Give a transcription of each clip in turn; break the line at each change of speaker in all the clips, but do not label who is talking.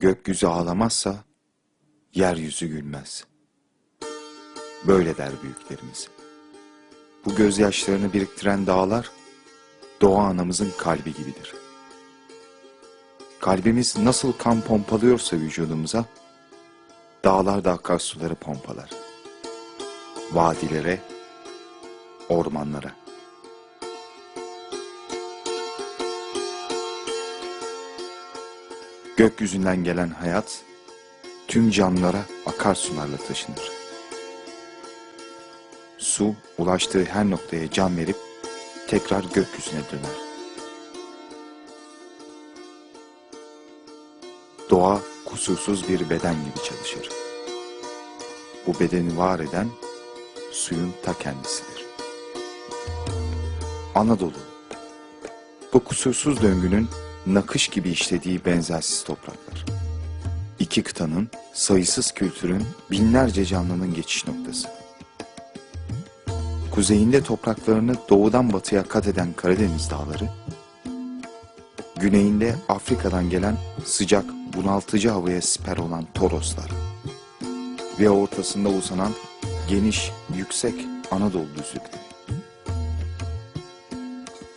Gökyüzü ağlamazsa yeryüzü gülmez. Böyle der büyüklerimiz. Bu gözyaşlarını biriktiren dağlar doğa anamızın kalbi gibidir. Kalbimiz nasıl kan pompalıyorsa vücudumuza, dağlar da akarsuları pompalar. Vadilere, ormanlara. Gökyüzünden gelen hayat tüm canlılara akarsularla taşınır. Su ulaştığı her noktaya can verip tekrar gökyüzüne döner. Doğa kusursuz bir beden gibi çalışır. Bu bedeni var eden suyun ta kendisidir. Anadolu bu kusursuz döngünün nakış gibi işlediği benzersiz topraklar. İki kıtanın, sayısız kültürün, binlerce canlının geçiş noktası. Kuzeyinde topraklarını doğudan batıya kat eden Karadeniz dağları, güneyinde Afrika'dan gelen sıcak, bunaltıcı havaya siper olan Toroslar ve ortasında uzanan geniş, yüksek Anadolu düzlükleri.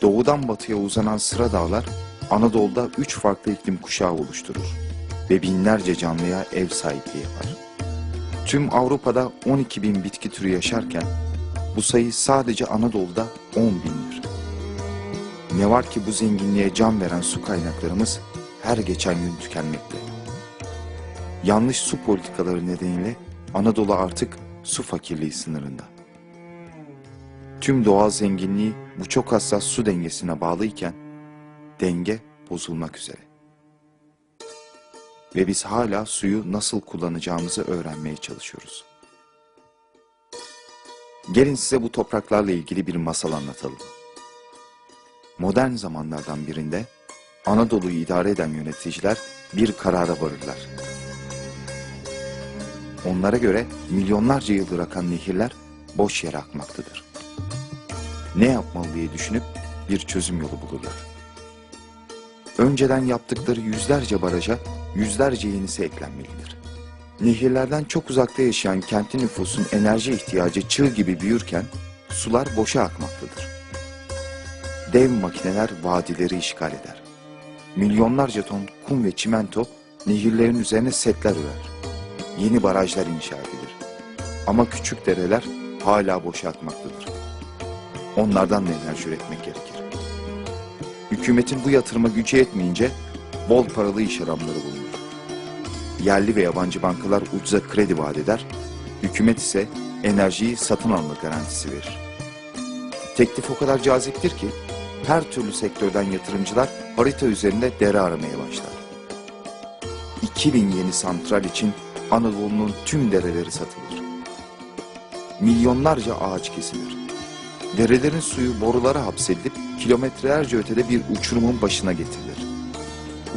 Doğudan batıya uzanan sıra dağlar Anadolu'da üç farklı iklim kuşağı oluşturur ve binlerce canlıya ev sahipliği yapar. Tüm Avrupa'da 12 bin bitki türü yaşarken bu sayı sadece Anadolu'da 10 bindir. Ne var ki bu zenginliğe can veren su kaynaklarımız her geçen gün tükenmekte. Yanlış su politikaları nedeniyle Anadolu artık su fakirliği sınırında. Tüm doğal zenginliği bu çok hassas su dengesine bağlıyken denge bozulmak üzere. Ve biz hala suyu nasıl kullanacağımızı öğrenmeye çalışıyoruz. Gelin size bu topraklarla ilgili bir masal anlatalım. Modern zamanlardan birinde Anadolu'yu idare eden yöneticiler bir karara varırlar. Onlara göre milyonlarca yıldır akan nehirler boş yere akmaktadır. Ne yapmalı diye düşünüp bir çözüm yolu bulurlar. Önceden yaptıkları yüzlerce baraja yüzlerce yenisi eklenmelidir. Nehirlerden çok uzakta yaşayan kentin nüfusun enerji ihtiyacı çığ gibi büyürken sular boşa akmaktadır. Dev makineler vadileri işgal eder. Milyonlarca ton kum ve çimento nehirlerin üzerine setler örer. Yeni barajlar inşa edilir. Ama küçük dereler hala boşa akmaktadır. Onlardan da enerji üretmek gerekir. Hükümetin bu yatırıma gücü yetmeyince bol paralı iş adamları bulunur. Yerli ve yabancı bankalar ucuza kredi vaat eder, hükümet ise enerjiyi satın alma garantisi verir. Teklif o kadar caziptir ki her türlü sektörden yatırımcılar harita üzerinde dere aramaya başlar. 2000 yeni santral için Anadolu'nun tüm dereleri satılır. Milyonlarca ağaç kesilir. Derelerin suyu borulara hapsedilip kilometrelerce ötede bir uçurumun başına getirilir.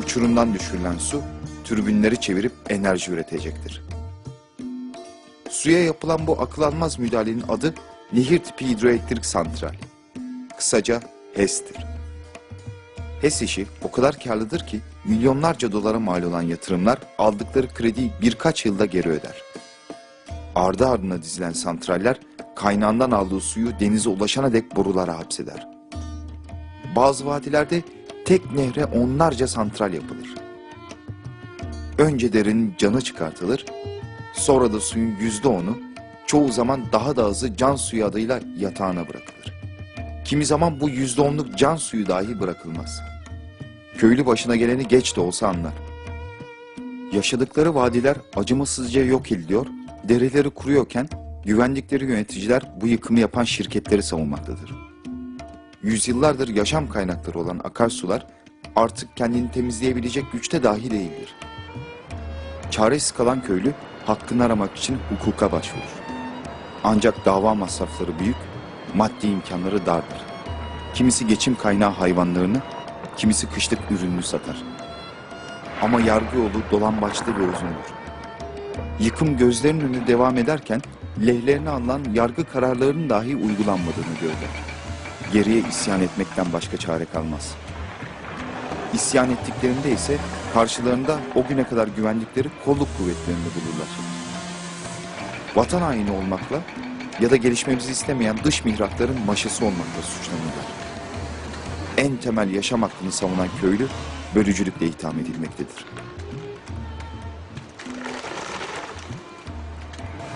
Uçurumdan düşürülen su türbinleri çevirip enerji üretecektir. Suya yapılan bu akıl almaz müdahalenin adı nehir tipi hidroelektrik santral. Kısaca HES'tir. HES işi o kadar karlıdır ki milyonlarca dolara mal olan yatırımlar aldıkları krediyi birkaç yılda geri öder. Ardı ardına dizilen santraller kaynağından aldığı suyu denize ulaşana dek borulara hapseder. Bazı vadilerde tek nehre onlarca santral yapılır. Önce derenin canı çıkartılır, sonra da suyun yüzde onu, çoğu zaman daha da azı can suyu adıyla yatağına bırakılır. Kimi zaman bu yüzde onluk can suyu dahi bırakılmaz. Köylü başına geleni geç de olsa anlar. Yaşadıkları vadiler acımasızca yok ediliyor, dereleri kuruyorken güvendikleri yöneticiler bu yıkımı yapan şirketleri savunmaktadır. Yüzyıllardır yaşam kaynakları olan akarsular artık kendini temizleyebilecek güçte dahi değildir. Çaresiz kalan köylü hakkını aramak için hukuka başvurur. Ancak dava masrafları büyük, maddi imkanları dardır. Kimisi geçim kaynağı hayvanlarını, kimisi kışlık ürününü satar. Ama yargı yolu dolambaçlı ve uzundur. Yıkım gözlerinin önünde devam ederken lehlerine alınan yargı kararlarının dahi uygulanmadığını görürler. Geriye isyan etmekten başka çare kalmaz. İsyan ettiklerinde ise Karşılarında o güne kadar güvendikleri kolluk kuvvetlerini bulurlar. Vatan haini olmakla ya da gelişmemizi istemeyen dış mihrakların maşası olmakla suçlanırlar. En temel yaşam hakkını savunan köylü bölücülükle itham edilmektedir.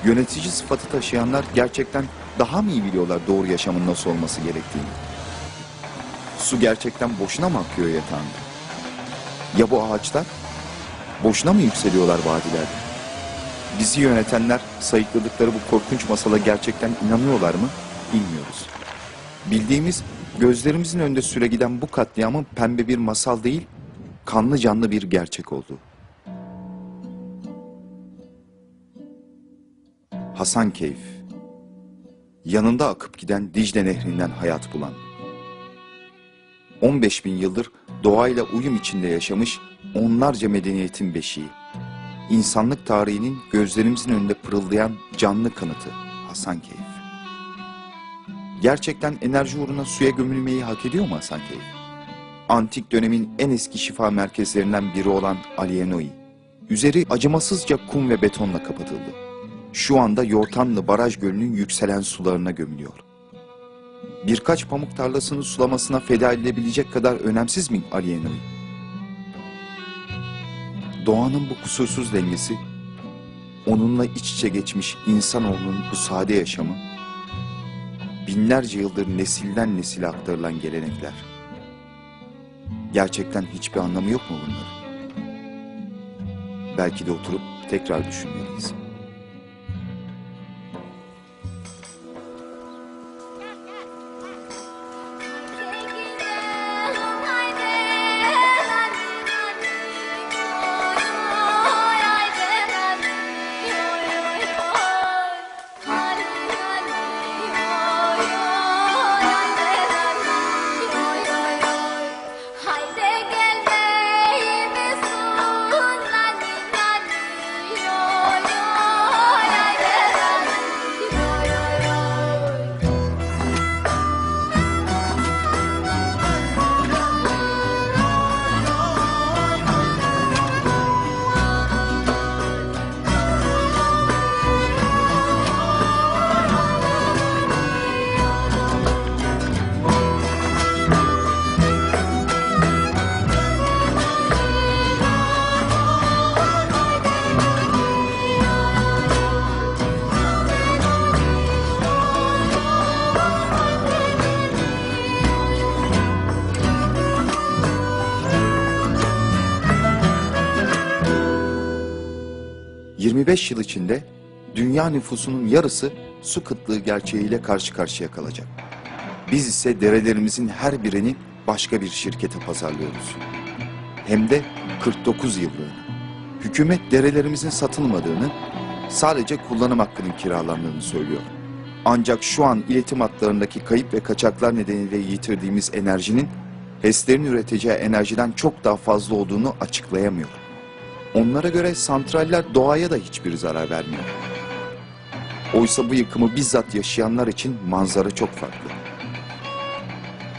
Yönetici sıfatı taşıyanlar gerçekten daha mı iyi biliyorlar doğru yaşamın nasıl olması gerektiğini? Su gerçekten boşuna mı akıyor yatağında? Ya bu ağaçlar? Boşuna mı yükseliyorlar vadilerde? Bizi yönetenler sayıkladıkları bu korkunç masala gerçekten inanıyorlar mı? Bilmiyoruz. Bildiğimiz gözlerimizin önünde süre giden bu katliamın pembe bir masal değil, kanlı canlı bir gerçek olduğu. Hasan Keyf Yanında akıp giden Dicle Nehri'nden hayat bulan 15 bin yıldır doğayla uyum içinde yaşamış onlarca medeniyetin beşiği. İnsanlık tarihinin gözlerimizin önünde pırıldayan canlı kanıtı Hasankeyf. Gerçekten enerji uğruna suya gömülmeyi hak ediyor mu Hasankeyf? Antik dönemin en eski şifa merkezlerinden biri olan Alienoi. Üzeri acımasızca kum ve betonla kapatıldı. Şu anda Yortanlı Baraj Gölü'nün yükselen sularına gömülüyor birkaç pamuk tarlasının sulamasına feda edilebilecek kadar önemsiz mi Alienoi? Doğanın bu kusursuz dengesi, onunla iç içe geçmiş insanoğlunun bu sade yaşamı, binlerce yıldır nesilden nesile aktarılan gelenekler. Gerçekten hiçbir anlamı yok mu bunların? Belki de oturup tekrar düşünmeliyiz. 25 yıl içinde dünya nüfusunun yarısı su kıtlığı gerçeğiyle karşı karşıya kalacak. Biz ise derelerimizin her birini başka bir şirkete pazarlıyoruz. Hem de 49 yıllığına. Hükümet derelerimizin satılmadığını, sadece kullanım hakkının kiralandığını söylüyor. Ancak şu an iletim hatlarındaki kayıp ve kaçaklar nedeniyle yitirdiğimiz enerjinin HES'lerin üreteceği enerjiden çok daha fazla olduğunu açıklayamıyor. Onlara göre santraller doğaya da hiçbir zarar vermiyor. Oysa bu yıkımı bizzat yaşayanlar için manzara çok farklı.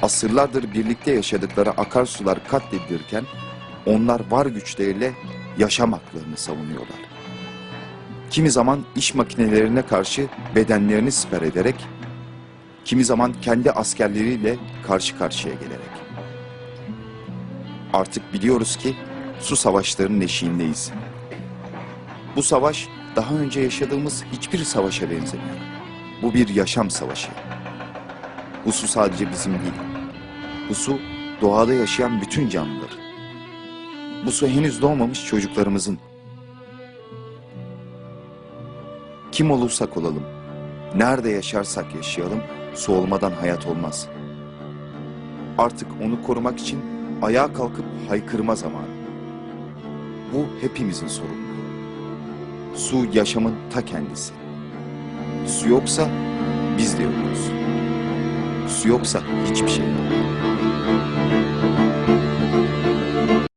Asırlardır birlikte yaşadıkları akarsular katledilirken onlar var güçleriyle yaşam haklarını savunuyorlar. Kimi zaman iş makinelerine karşı bedenlerini siper ederek, kimi zaman kendi askerleriyle karşı karşıya gelerek. Artık biliyoruz ki su savaşlarının eşiğindeyiz. Bu savaş daha önce yaşadığımız hiçbir savaşa benzemiyor. Bu bir yaşam savaşı. Bu su sadece bizim değil. Bu su doğada yaşayan bütün canlılar. Bu su henüz doğmamış çocuklarımızın. Kim olursak olalım, nerede yaşarsak yaşayalım, su olmadan hayat olmaz. Artık onu korumak için ayağa kalkıp haykırma zamanı. Bu hepimizin sorumluluğu. Su yaşamın ta kendisi. Su yoksa biz de yokuz. Su yoksa hiçbir şey yok.